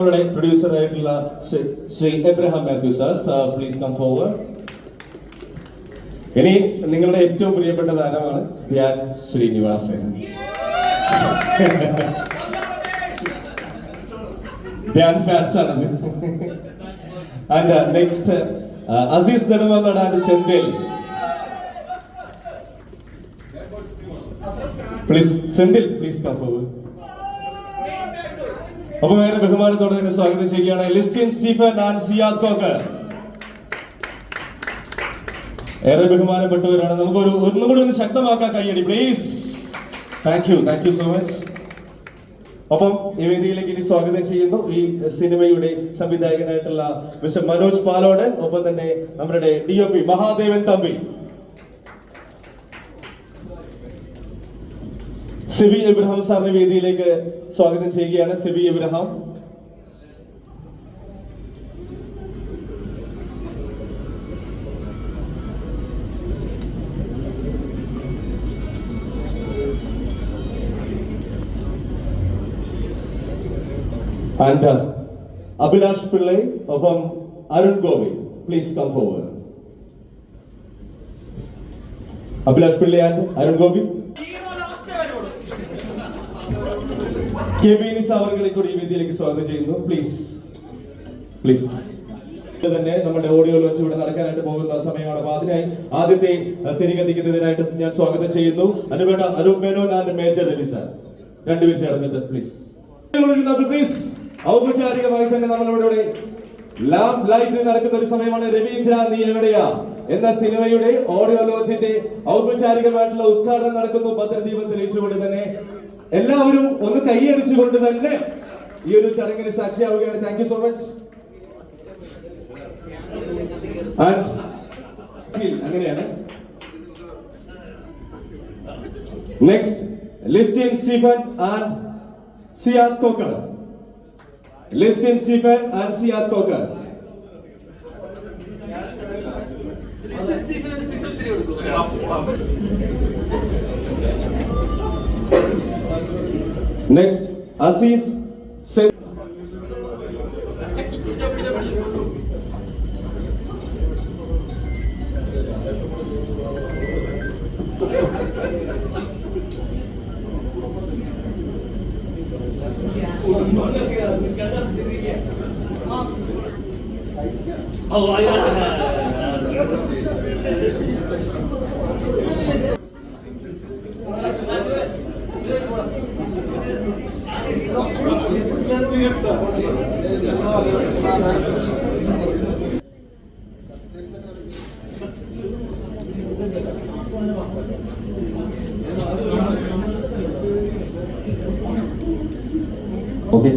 നമ്മുടെ പ്രൊഡ്യൂസർ ആയിട്ടുള്ള Shri- Abraham Mathew sir. Sir please come forward ഇനി നിങ്ങളുടെ ഏറ്റവും പ്രിയപ്പെട്ട താരമാണ് ധ്യാൻ ശ്രീനിവാസൻ. ധ്യാൻ ഫാൻസ് ആണത്. And next Azeez Nedumangad and Senthil please Senthil please come forward അപ്പൊ വേറെ ബഹുമാനത്തോടെ തന്നെ സ്വാഗതം ചെയ്യുകയാണ്. ലിസ്റ്റിൻ സ്റ്റീഫൻ ആൻഡ് സിയാദ് കോക്കർ. ഏറെ ബഹുമാനപ്പെട്ടവരാണ്. നമുക്ക് ഒരു ഒന്നും കൂടി ഒന്ന് ശക്തമാക്കാൻ കഴിയടി please thank you thank you so much ഒപ്പം ഈ വേദിയിലേക്ക് ഇനി സ്വാഗതം ചെയ്യുന്നു ഈ സിനിമയുടെ സംവിധായകനായിട്ടുള്ള മിസ്റ്റർ മനോജ് പാലോടൻ ഒപ്പം തന്നെ നമ്മുടെ D O P Mahadevan Thampi. Sibi Abraham സാറിനെ വേദിയിലേക്ക് സ്വാഗതം ചെയ്യുകയാണ്. സിബി എബ്രഹാം. ആൻഡ് അഭിലാഷ് പിള്ളൈ ഒപ്പം Arun Gopi please come forward Abhilash Pillai and Arun Gopi K B Nisa അവർകളെ കൂടി ഈ വേദിയിലേക്ക് സ്വാഗതം ചെയ്യുന്നു. പ്ലീസ് പ്ലീസ് തന്നെ നമ്മുടെ ഓഡിയോ ലോഞ്ച് ഇവിടെ നടക്കാനായിട്ട് പോകുന്ന സമയമാണ്. അപ്പൊ അതിനായി ആദ്യത്തെ തിരികെത്തിക്കുന്നതിനായിട്ട് ഞാൻ സ്വാഗതം ചെയ്യുന്നു. അനുവേണ്ട Menon and major Ravi sir. രണ്ടുപേർ ചേർന്നിട്ട് പ്ലീസ് പ്ലീസ് ഔപചാരികമായി തന്നെ നമ്മളിവിടെ ലാംപ് ലൈറ്റ് നടക്കുന്ന ഒരു സമയമാണ്. രവീന്ദ്ര നീ എവിടെയാ? എന്ന സിനിമയുടെ ഓഡിയോ ലോഞ്ചിന്റെ ഔപചാരികമായിട്ടുള്ള ഉദ്ഘാടനം നടക്കുന്നു. ഭദ്രദീപം തെളിയിച്ചുകൊണ്ട് തന്നെ എല്ലാവരും ഒന്ന് കൈയടിച്ചുകൊണ്ട് തന്നെ ഈ ഒരു ചടങ്ങിന് സാക്ഷിയാവുകയാണ്. താങ്ക് യു സോ മച്ച് അങ്ങനെയാണ്. Next Listin Stephen and Siyad Koker Listin Stephen and Siya Koker next Azeez Sen Allah okay